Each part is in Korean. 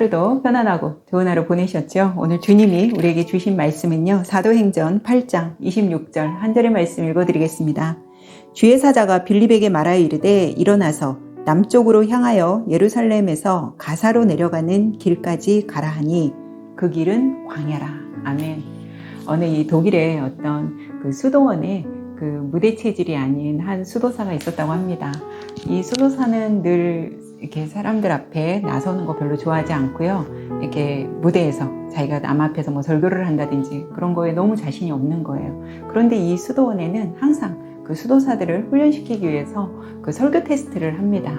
하루도 편안하고 좋은 하루 보내셨죠? 오늘 주님이 우리에게 주신 말씀은요. 사도행전 8장 26절 한 절의 말씀 읽어드리겠습니다. 주의 사자가 빌립에게 말하여 이르되 일어나서 남쪽으로 향하여 예루살렘에서 가사로 내려가는 길까지 가라 하니 그 길은 광야라. 아멘. 어느 이 독일의 어떤 그 수도원에 그 무대 체질이 아닌 한 수도사가 있었다고 합니다. 이 수도사는 늘 이렇게 사람들 앞에 나서는 거 별로 좋아하지 않고요. 이렇게 무대에서 자기가 남 앞에서 뭐 설교를 한다든지 그런 거에 너무 자신이 없는 거예요. 그런데 이 수도원에는 항상 그 수도사들을 훈련시키기 위해서 그 설교 테스트를 합니다.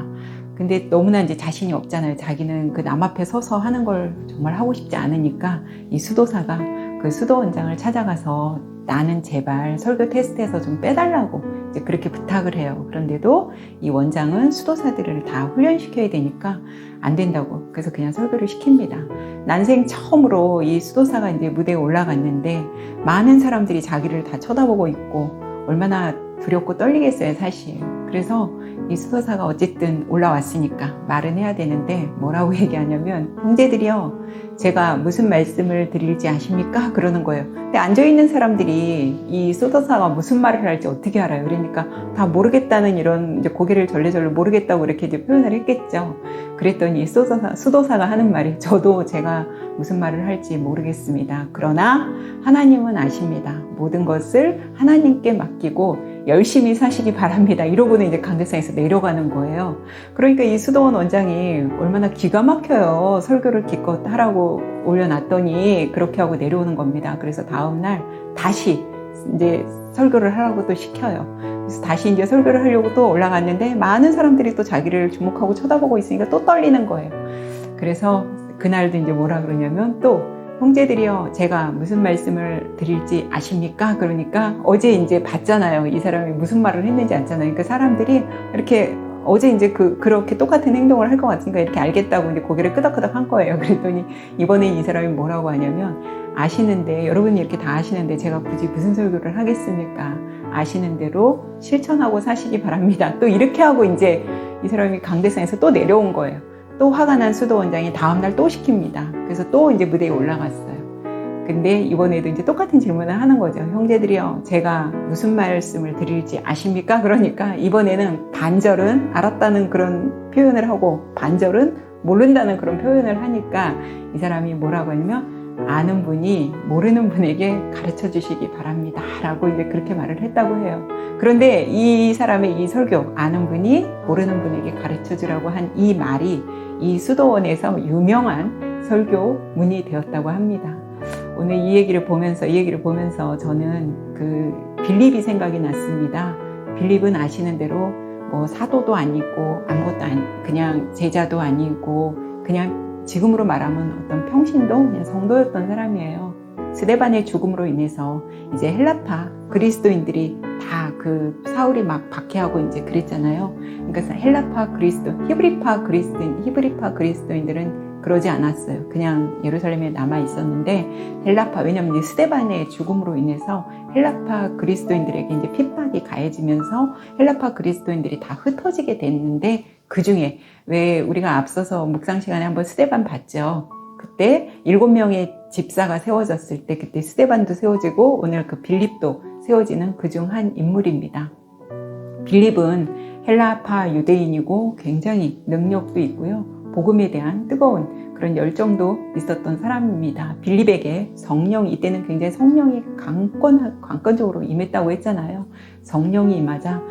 근데 너무나 이제 자신이 없잖아요. 자기는 그 남 앞에 서서 하는 걸 정말 하고 싶지 않으니까 이 수도사가 그 수도원장을 찾아가서 나는 제발 설교 테스트에서 좀 빼달라고 그렇게 부탁을 해요. 그런데도 이 원장은 수도사들을 다 훈련시켜야 되니까 안 된다고. 그래서 그냥 설교를 시킵니다. 난생 처음으로 이 수도사가 이제 무대에 올라갔는데 많은 사람들이 자기를 다 쳐다보고 있고 얼마나 두렵고 떨리겠어요, 사실. 그래서 이 수도사가 어쨌든 올라왔으니까 말은 해야 되는데 뭐라고 얘기하냐면 형제들이요 제가 무슨 말씀을 드릴지 아십니까? 그러는 거예요. 근데 앉아있는 사람들이 이 수도사가 무슨 말을 할지 어떻게 알아요? 그러니까 다 모르겠다는 이런 이제 고개를 절레절레 모르겠다고 이렇게 이제 표현을 했겠죠. 그랬더니 수도사, 수도사가 하는 말이 저도 제가 무슨 말을 할지 모르겠습니다. 그러나 하나님은 아십니다. 모든 것을 하나님께 맡기고 열심히 사시기 바랍니다. 이러고는 이제 강대상에서 내려가는 거예요. 그러니까 이 수도원 원장이 얼마나 기가 막혀요. 설교를 기껏 하라고 올려놨더니 그렇게 하고 내려오는 겁니다. 그래서 다음날 다시 이제 설교를 하라고 또 시켜요. 그래서 다시 이제 설교를 하려고 또 올라갔는데 많은 사람들이 또 자기를 주목하고 쳐다보고 있으니까 또 떨리는 거예요. 그래서 그날도 이제 뭐라 그러냐면 또 형제들이요, 제가 무슨 말씀을 드릴지 아십니까? 그러니까 어제 이제 봤잖아요. 이 사람이 무슨 말을 했는지 알잖아요. 그러니까 사람들이 이렇게 어제 이제 그, 그렇게 똑같은 행동을 할 것 같으니까 이렇게 알겠다고 이제 고개를 끄덕끄덕 한 거예요. 그랬더니 이번에 이 사람이 뭐라고 하냐면 아시는데, 여러분이 이렇게 다 아시는데 제가 굳이 무슨 설교를 하겠습니까? 아시는 대로 실천하고 사시기 바랍니다. 또 이렇게 하고 이제 이 사람이 강대상에서 또 내려온 거예요. 또 화가 난 수도 원장이 다음날 또 시킵니다. 그래서 또 이제 무대에 올라갔어요. 근데 이번에도 이제 똑같은 질문을 하는 거죠. 형제들이요, 제가 무슨 말씀을 드릴지 아십니까? 그러니까 이번에는 반절은 알았다는 그런 표현을 하고 반절은 모른다는 그런 표현을 하니까 이 사람이 뭐라고 하냐면 아는 분이 모르는 분에게 가르쳐 주시기 바랍니다. 라고 이제 그렇게 말을 했다고 해요. 그런데 이 사람의 이 설교, 아는 분이 모르는 분에게 가르쳐 주라고 한 이 말이 이 수도원에서 유명한 설교 문이 되었다고 합니다. 오늘 이 얘기를 보면서, 이 얘기를 보면서 저는 그 빌립이 생각이 났습니다. 빌립은 아시는 대로 뭐 사도도 아니고 아무것도 아니, 그냥 제자도 아니고 그냥 지금으로 말하면 어떤 평신도 그냥 성도였던 사람이에요. 스데반의 죽음으로 인해서 이제 헬라파 그리스도인들이 다 그 사울이 막 박해하고 이제 그랬잖아요. 그러니까 헬라파 그리스도, 히브리파 그리스도인, 히브리파 그리스도인들은 그러지 않았어요. 그냥 예루살렘에 남아 있었는데 헬라파 왜냐면 이제 스데반의 죽음으로 인해서 헬라파 그리스도인들에게 이제 핍박이 가해지면서 헬라파 그리스도인들이 다 흩어지게 됐는데 그 중에 왜 우리가 앞서서 묵상 시간에 한번 스데반 봤죠. 그때 일곱 명의 집사가 세워졌을 때 그때 스데반도 세워지고 오늘 그 빌립도 세워지는 그중 한 인물입니다. 빌립은 헬라파 유대인이고 굉장히 능력도 있고요. 복음에 대한 뜨거운 그런 열정도 있었던 사람입니다. 빌립에게 성령이 이때는 굉장히 성령이 강권 강권적으로 임했다고 했잖아요. 성령이 임하자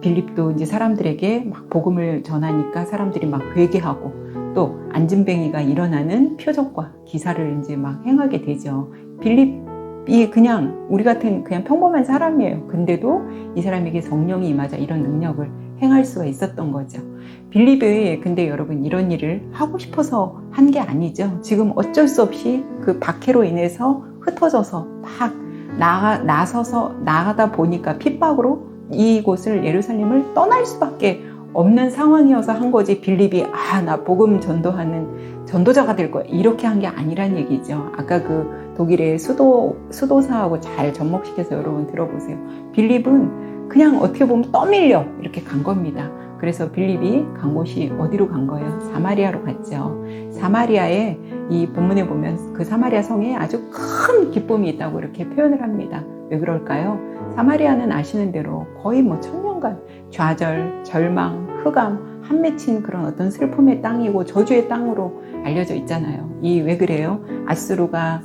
빌립도 이제 사람들에게 막 복음을 전하니까 사람들이 막 회개하고 또 안진뱅이가 일어나는 표적과 기사를 이제 막 행하게 되죠. 빌립이 그냥 우리 같은 그냥 평범한 사람이에요. 근데도 이 사람에게 성령이 임하자 이런 능력을 행할 수가 있었던 거죠. 빌립이 근데 여러분 이런 일을 하고 싶어서 한 게 아니죠. 지금 어쩔 수 없이 그 박해로 인해서 흩어져서 막 나가, 나서서 나가다 보니까 핍박으로 이곳을 예루살렘을 떠날 수밖에 없는 상황이어서 한 거지 빌립이 아 나 복음 전도하는 전도자가 될 거야 이렇게 한 게 아니란 얘기죠. 아까 그 독일의 수도 수도사하고 잘 접목시켜서 여러분 들어보세요. 빌립은 그냥 어떻게 보면 떠밀려 이렇게 간 겁니다. 그래서 빌립이 간 곳이 어디로 간 거예요? 사마리아로 갔죠. 사마리아에 이 본문에 보면 그 사마리아 성에 아주 큰 기쁨이 있다고 이렇게 표현을 합니다. 왜 그럴까요? 사마리아는 아시는 대로 거의 뭐 천 년간 좌절, 절망, 흑암, 한 맺힌 그런 어떤 슬픔의 땅이고 저주의 땅으로 알려져 있잖아요. 이 왜 그래요? 아수르가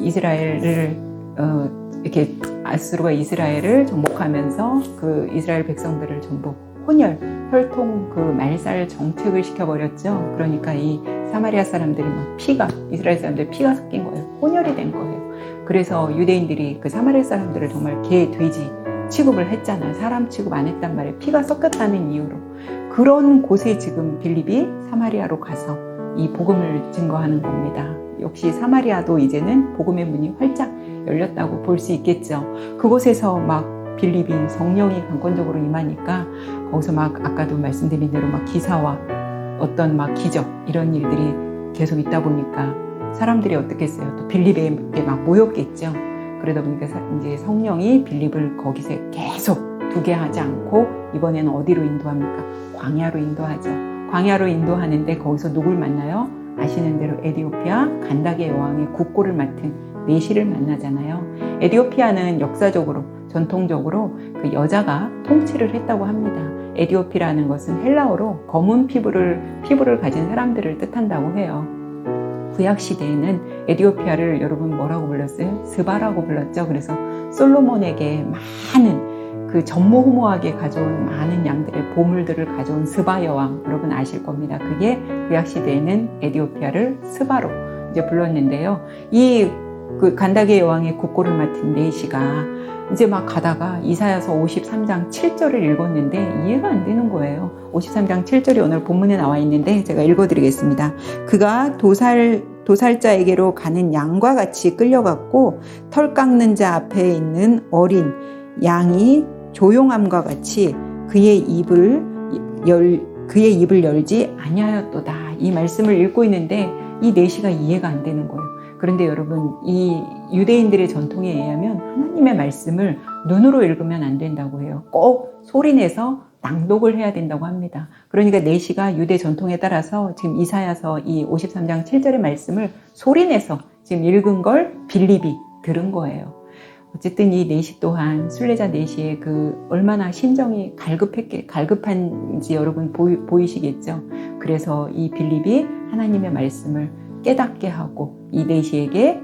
이스라엘을 어, 이렇게 아수르가 이스라엘을 정복하면서 그 이스라엘 백성들을 전부 혼혈, 혈통 그 말살 정책을 시켜버렸죠. 그러니까 이 사마리아 사람들이 막 피가 이스라엘 사람들 피가 섞인 거예요. 혼혈이 된 거예요. 그래서 유대인들이 그 사마리아 사람들을 정말 개, 돼지 취급을 했잖아요. 사람 취급 안 했단 말이에요. 피가 섞였다는 이유로. 그런 곳에 지금 빌립이 사마리아로 가서 이 복음을 증거하는 겁니다. 역시 사마리아도 이제는 복음의 문이 활짝 열렸다고 볼 수 있겠죠. 그곳에서 막 빌립이 성령이 강권적으로 임하니까 거기서 막 아까도 말씀드린 대로 막 기사와 어떤 막 기적 이런 일들이 계속 있다 보니까 사람들이 어떻게 했어요? 또 빌립에게 막 모였겠죠. 그러다 보니까 이제 성령이 빌립을 거기서 계속 두게 하지 않고 이번에는 어디로 인도합니까? 광야로 인도하죠. 광야로 인도하는데 거기서 누굴 만나요? 아시는 대로 에디오피아 간다게 여왕의 국고를 맡은 네시를 만나잖아요. 에디오피아는 역사적으로 전통적으로 그 여자가 통치를 했다고 합니다. 에디오피라는 것은 헬라어로 검은 피부를 피부를 가진 사람들을 뜻한다고 해요. 구약 시대에는 에디오피아를 여러분 뭐라고 불렀어요? 스바라고 불렀죠. 그래서 솔로몬에게 많은 그 전모후모하게 가져온 많은 양들의 보물들을 가져온 스바 여왕 여러분 아실 겁니다. 그게 구약 시대에는 에디오피아를 스바로 이제 불렀는데요. 이 그 간다게 여왕의 국고를 맡은 네시가 이제 막 가다가 이사야서 53장 7절을 읽었는데 이해가 안 되는 거예요. 53장 7절이 오늘 본문에 나와 있는데 제가 읽어드리겠습니다. 그가 도살 도살자에게로 가는 양과 같이 끌려갔고 털 깎는 자 앞에 있는 어린 양이 조용함과 같이 그의 입을 열 그의 입을 열지 아니하였도다. 이 말씀을 읽고 있는데 이 내시가 이해가 안 되는 거예요. 그런데 여러분 이 유대인들의 전통에 의하면 하나님의 말씀을 눈으로 읽으면 안 된다고 해요. 꼭 소리 내서 낭독을 해야 된다고 합니다. 그러니까 내시가 유대 전통에 따라서 지금 이사야서 이 53장 7절의 말씀을 소리내서 지금 읽은 걸 빌립이 들은 거예요. 어쨌든 이 내시 또한 순례자 내시의 그 얼마나 심정이 갈급했게 갈급한지 여러분 보이, 보이시겠죠. 그래서 이 빌립이 하나님의 말씀을 깨닫게 하고 이 내시에게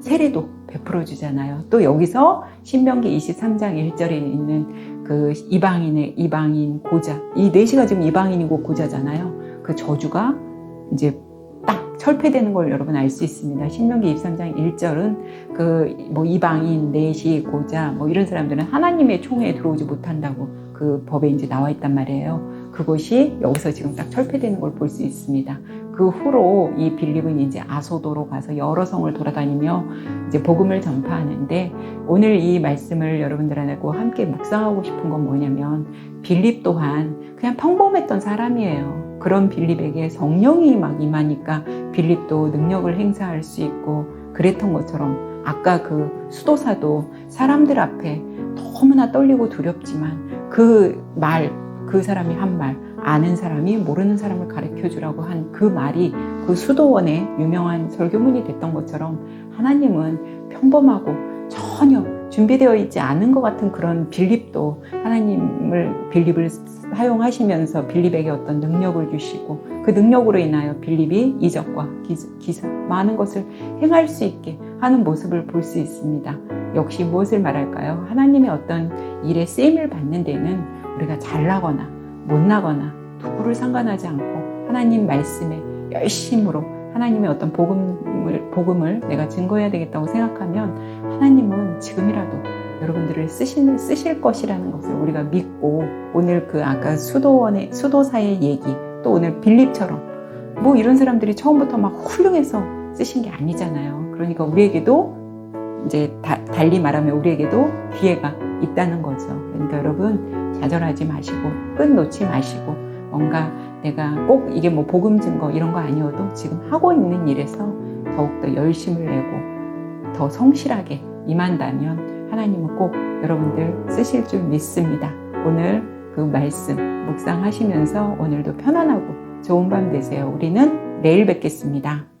세례도 베풀어 주잖아요. 또 여기서 신명기 23장 1절에 있는 그 이방인의 이방인 고자 이 내시가 지금 이방인이고 고자잖아요. 그 저주가 이제 딱 철폐되는 걸 여러분 알 수 있습니다. 신명기 23장 1절은 그 뭐 이방인, 내시, 고자 뭐 이런 사람들은 하나님의 총회에 들어오지 못한다고 그 법에 이제 나와 있단 말이에요. 그것이 여기서 지금 딱 철폐되는 걸 볼 수 있습니다. 그 후로 이 빌립은 이제 아소도로 가서 여러 성을 돌아다니며 이제 복음을 전파하는데 오늘 이 말씀을 여러분들하고 함께 묵상하고 싶은 건 뭐냐면 빌립 또한 그냥 평범했던 사람이에요. 그런 빌립에게 성령이 막 임하니까 빌립도 능력을 행사할 수 있고 그랬던 것처럼 아까 그 수도사도 사람들 앞에 너무나 떨리고 두렵지만 그 말, 그 사람이 한 말, 아는 사람이 모르는 사람을 가르쳐 주라고 한 그 말이 그 수도원의 유명한 설교문이 됐던 것처럼 하나님은 평범하고 전혀 준비되어 있지 않은 것 같은 그런 빌립도 하나님을 빌립을 사용하시면서 빌립에게 어떤 능력을 주시고 그 능력으로 인하여 빌립이 이적과 기사 많은 것을 행할 수 있게 하는 모습을 볼 수 있습니다. 역시 무엇을 말할까요? 하나님의 어떤 일에 쓰임을 받는 데는 우리가 잘나거나 못나거나 누구를 상관하지 않고 하나님 말씀에 열심으로 하나님의 어떤 복음을, 복음을 내가 증거해야 되겠다고 생각하면 하나님은 지금이라도 여러분들을 쓰실, 쓰실 것이라는 것을 우리가 믿고 오늘 그 아까 수도원의, 수도사의 얘기 또 오늘 빌립처럼 뭐 이런 사람들이 처음부터 막 훌륭해서 쓰신 게 아니잖아요. 그러니까 우리에게도 이제 다, 달리 말하면 우리에게도 기회가 있다는 거죠. 그러니까 여러분 좌절하지 마시고 끝 놓지 마시고 뭔가 내가 꼭 이게 뭐 복음 증거 이런 거 아니어도 지금 하고 있는 일에서 더욱더 열심을 내고 더 성실하게 임한다면 하나님은 꼭 여러분들 쓰실 줄 믿습니다. 오늘 그 말씀 묵상하시면서 오늘도 편안하고 좋은 밤 되세요. 우리는 내일 뵙겠습니다.